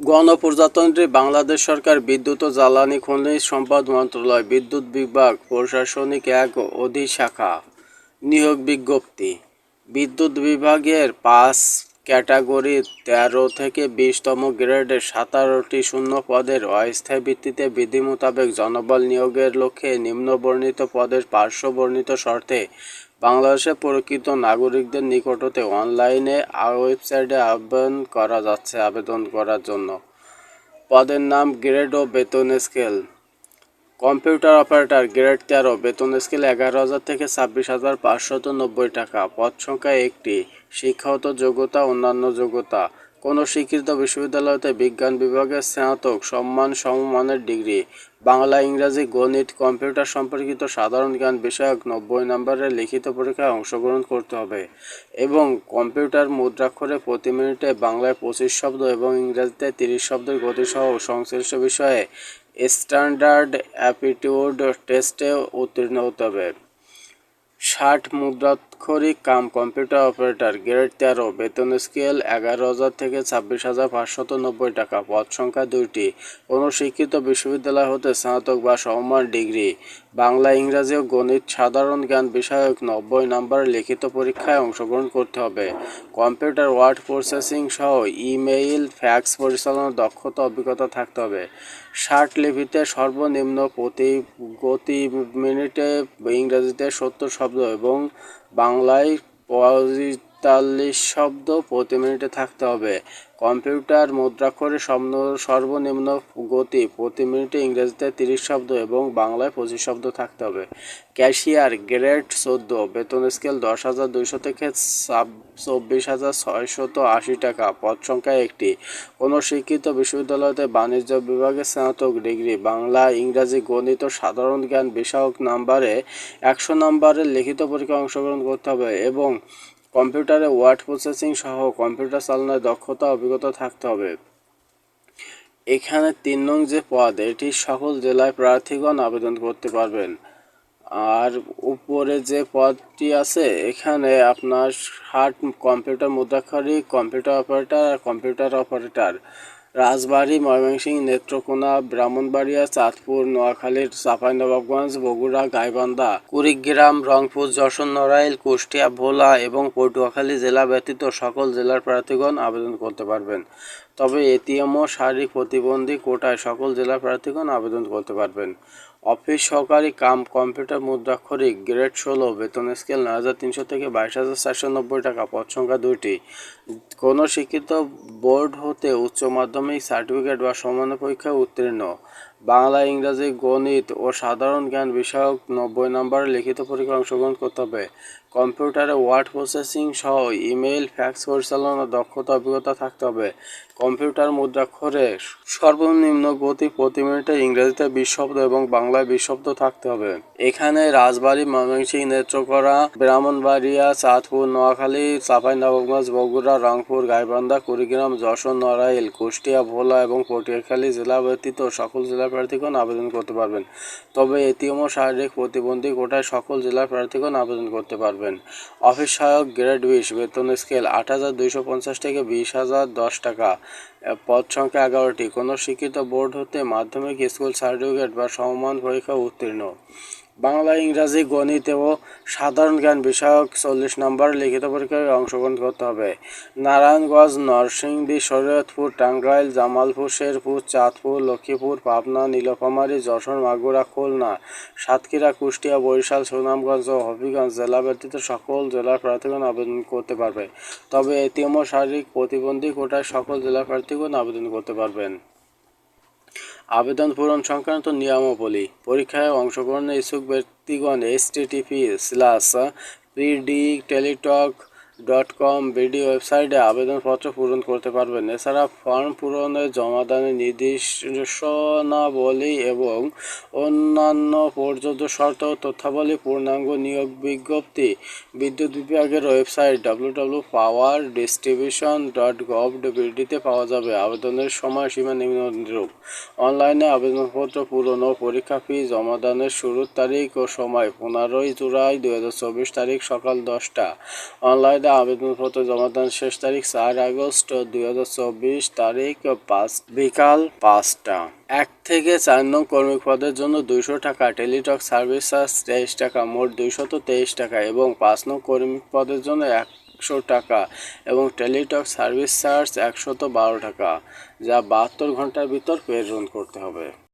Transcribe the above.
গণপ্রজাতন্ত্রী বাংলাদেশ সরকার বিদ্যুৎ ও জ্বালানি খনিজ সম্পদ মন্ত্রণালয়, বিদ্যুৎ বিভাগ, প্রশাসনিক এক অধিশাখা নিয়োগ বিজ্ঞপ্তি। বিদ্যুৎ বিভাগের পাঁচ ক্যাটাগরি তেরো থেকে বিশতম গ্রেডের সাতারোটি শূন্য পদের অস্থায়ী ভিত্তিতে বিধি মোতাবেক জনবল নিয়োগের লক্ষ্যে নিম্নবর্ণিত পদের পার্শ্ববর্ণিত শর্তে বাংলাদেশের প্রকৃত নাগরিকদের নিকট হতে অনলাইনে ওয়েবসাইটে আবেদন করা যাচ্ছে আবেদন করার জন্য। পদের নাম গ্রেড ও বেতন স্কেল। কম্পিউটার অপারেটর গ্রেড তেরো, বেতন স্কেল এগারো হাজার থেকে ছাব্বিশ হাজার পাঁচশত নব্বই টাকা। পদ সংখ্যা একটি, শিক্ষাগত যোগ্যতা, অন্যান্য যোগ্যতা। কোনো স্বীকৃত বিশ্ববিদ্যালয়তে বিজ্ঞান বিভাগের স্নাতক, সম্মান, সমমানের ডিগ্রি। বাংলা, ইংরাজি, গণিত, কম্পিউটার সম্পর্কিত সাধারণ জ্ঞান বিষয়ক নব্বই নম্বরের লিখিত পরীক্ষায় অংশগ্রহণ করতে হবে এবং কম্পিউটার মুদ্রাক্ষরে প্রতি মিনিটে বাংলায় পঁচিশ শব্দ এবং ইংরেজিতে তিরিশ শব্দের গতিসহ সংশ্লিষ্ট বিষয়ে স্ট্যান্ডার্ড অ্যাপিটিউড টেস্টে উত্তীর্ণ হতে হবে। ষাট মুদ্রাক্ষরিক কাম কম্পিউটার অপারেটর গ্রেড তেরো, বেতন স্কেল এগারো হাজার থেকে ছাব্বিশ হাজার পাঁচশত নব্বই টাকা, পদ সংখ্যা দুইটি। কোনো শিক্ষিত বিশ্ববিদ্যালয় হতে স্নাতক বা সমমান ডিগ্রি। বাংলা, ইংরাজি ও গণিত সাধারণ জ্ঞান বিষয়ক নব্বই নম্বরের লিখিত পরীক্ষায় অংশগ্রহণ করতে হবে। কম্পিউটার ওয়ার্ড প্রসেসিং সহ ইমেইল, ফ্যাক্স পরিচালনার দক্ষতা, অভিজ্ঞতা থাকতে হবে। ষাট লিপিতে সর্বনিম্ন প্রতি গতি মিনিটে ইংরেজিতে সত্তর শব্দ এবং বাংলায় পঁয়তাল্লিশ শব্দ প্রতি মিনিটে থাকতে হবে। কম্পিউটার মুদ্রাক্ষরে সর্ব- সর্বনিম্ন গতি প্রতি মিনিটে ইংরেজিতে তিরিশ শব্দ এবং বাংলায় পঁচিশ শব্দ থাকতে হবে। ক্যাশিয়ার গ্রেড চোদ্দ, বেতন স্কেল দশ হাজার দুইশো থেকে চব্বিশ হাজার ছয়শত আশি টাকা, পদ সংখ্যা একটি। কোনো শিক্ষিত বিশ্ববিদ্যালয়তে বাণিজ্য বিভাগে স্নাতক ডিগ্রি, বাংলা, ইংরাজি, গণিত, সাধারণ জ্ঞান বিষয়ক নাম্বারে একশো নম্বরের লিখিত পরীক্ষায় অংশগ্রহণ করতে হবে এবং কম্পিউটারে ওয়ার্ড প্রসেসিং সহ কম্পিউটার চালনায় দক্ষতা, অভিজ্ঞতা থাকতে হবে। এখানে তিন নং যে পদ, এটি সকল জেলায় প্রার্থীগণ আবেদন করতে পারবেন। আর উপরে যে পদটি আছে, এখানে আপনার ষাট কম্পিউটার মুদ্রাক্ষরী কম্পিউটার অপারেটার আর কম্পিউটার অপারেটর। রাজবাড়ী, ময়মনসিংহ, নেত্রকোনা, ব্রাহ্মণবাড়িয়া, চাঁদপুর, নোয়াখালীর চাঁপাইনবাবগঞ্জ বগুড়া, গাইবান্ধা, কুড়িগ্রাম, রংপুর, যশোর, নড়াইল, কুষ্টিয়া, ভোলা এবং পটুয়াখালী জেলা ব্যতীত সকল জেলার প্রার্থীগণ আবেদন করতে পারবেন। তবে এটিএম ও শারীরিক প্রতিবন্ধী কোটায় সকল জেলা প্রার্থীগণ আবেদন করতে পারবেন। অফিস সহকারী কাম কম্পিউটার মুদ্রাক্ষরিক গ্রেড ষোলো, বেতন স্কেল নয় হাজার তিনশো থেকে বাইশ হাজার চারশো নব্বই টাকা, পদ সংখ্যা দুইটি। কোনো শিক্ষিত বোর্ড হতে উচ্চ মাধ্যমিক সার্টিফিকেট বা সমান পরীক্ষায় উত্তীর্ণ। বাংলা, ইংরাজি, গণিত ও সাধারণ জ্ঞান বিষয়ক নব্বই নম্বরের লিখিত পরীক্ষায় অংশগ্রহণ করতে হবে। কম্পিউটারে ওয়ার্ড প্রসেসিং সহ ইমেইল, ফ্যাক্স পরিচালনার দক্ষতা অভিজ্ঞতা থাকতে হবে। কম্পিউটার মুদ্রাক্ষরে সর্বনিম্ন গতি প্রতি মিনিটে ইংরেজিতে বিশ শব্দ এবং বাংলায় বিশ শব্দ থাকতে হবে। এখানে রাজবাড়ী, ময়মনসিংহ, নেত্রকোনা, ব্রাহ্মণবাড়িয়া, চাঁদপুর, নোয়াখালী, চাঁপাইনবাবগঞ্জ, বগুড়া, রংপুর, গাইবান্ধা, কুড়িগ্রাম, যশোর, নড়াইল, কুষ্টিয়া, ভোলা এবং পটিয়াখালী জেলা ব্যতীত সকল জেলা প্রার্থীগণ আবেদন করতে পারবেন। তবে এটিএম ও শারীরিক প্রতিবন্ধী কোটায় সকল জেলার প্রার্থীগণ আবেদন করতে পারবেন। অফিস সহায়ক গ্রেড বিশ, বেতন স্কেল আট হাজার দুইশো পঞ্চাশ থেকে বিশ হাজার দশ টাকা। পদ সংখ্যা এগারোটি। কোনো শিক্ষিত বোর্ড হতে মাধ্যমিক স্কুল, সার্টিফিকেট বা সমমান পরীক্ষা উত্তীর্ণ। বাংলা, ইংরাজি, গণিত ও সাধারণ জ্ঞান বিষয়ক চল্লিশ নম্বর লিখিত পরীক্ষায় অংশগ্রহণ করতে হবে। নারায়ণগঞ্জ, নরসিংদী, শরীয়তপুর, টাঙ্গাইল, জামালপুর, শেরপুর, চাঁদপুর, লক্ষ্মীপুর, পাবনা, নীলফামারী, যশোর, মাগুরা, খুলনা, সাতক্ষীরা, কুষ্টিয়া, বরিশাল, সুনামগঞ্জ ও হবিগঞ্জ জেলা ব্যতীত সকল জেলার প্রার্থীগণ আবেদন করতে পারবে তবে এটিএম ও শারীরিক প্রতিবন্ধী কোটায় সকল জেলা প্রার্থীগণ আবেদন করতে পারবেন। আবেদন পূরণ সংক্রান্ত নিয়মাবলী পরীক্ষায় অংশগ্রহণের ইচ্ছুক ব্যক্তিগণ S TTP slash PD Teletalk dot com BD ওয়েবসাইটে আবেদনপত্র পূরণ করতে পারবেন। এছাড়া ফর্ম পূরণে জমাদানের নির্দেশনাবলী এবং অন্যান্য পর্যাপ্ত শর্ত তথ্যাবলী, পূর্ণাঙ্গ নিয়োগ বিজ্ঞপ্তি, বিদ্যুৎ বিভাগের website W W power distribution dot gov বিডিতে পাওয়া যাবে। আবেদনের সময়সীমা নিম্নরূপ। অনলাইনে আবেদনপত্র পূরণ ও পরীক্ষা ফি, জমাদানের শুরুর তারিখ ও সময় পনেরোই জুলাই দুই হাজার চব্বিশ তারিখ সকাল দশটা। অনলাইনে ওয়েবসাইটে আবেদনপত্র জমা দেওয়ার শেষ তারিখ চার আগস্ট দুই হাজার চব্বিশ তারিখ পাঁচ, বিকাল পাঁচটা। এক থেকে চার নং কর্মী পদের জন্য দুইশো টাকা টেলিটক সার্ভিস চার্জ তেইশ টাকা, মোট দুইশত তেইশ টাকা এবং পাঁচ নং কর্মী পদের জন্য একশো টাকা এবং টেলিটক সার্ভিস চার্জ একশত বারো টাকা, যা বাহাত্তর ঘণ্টার ভিতর প্রেরণ করতে হবে।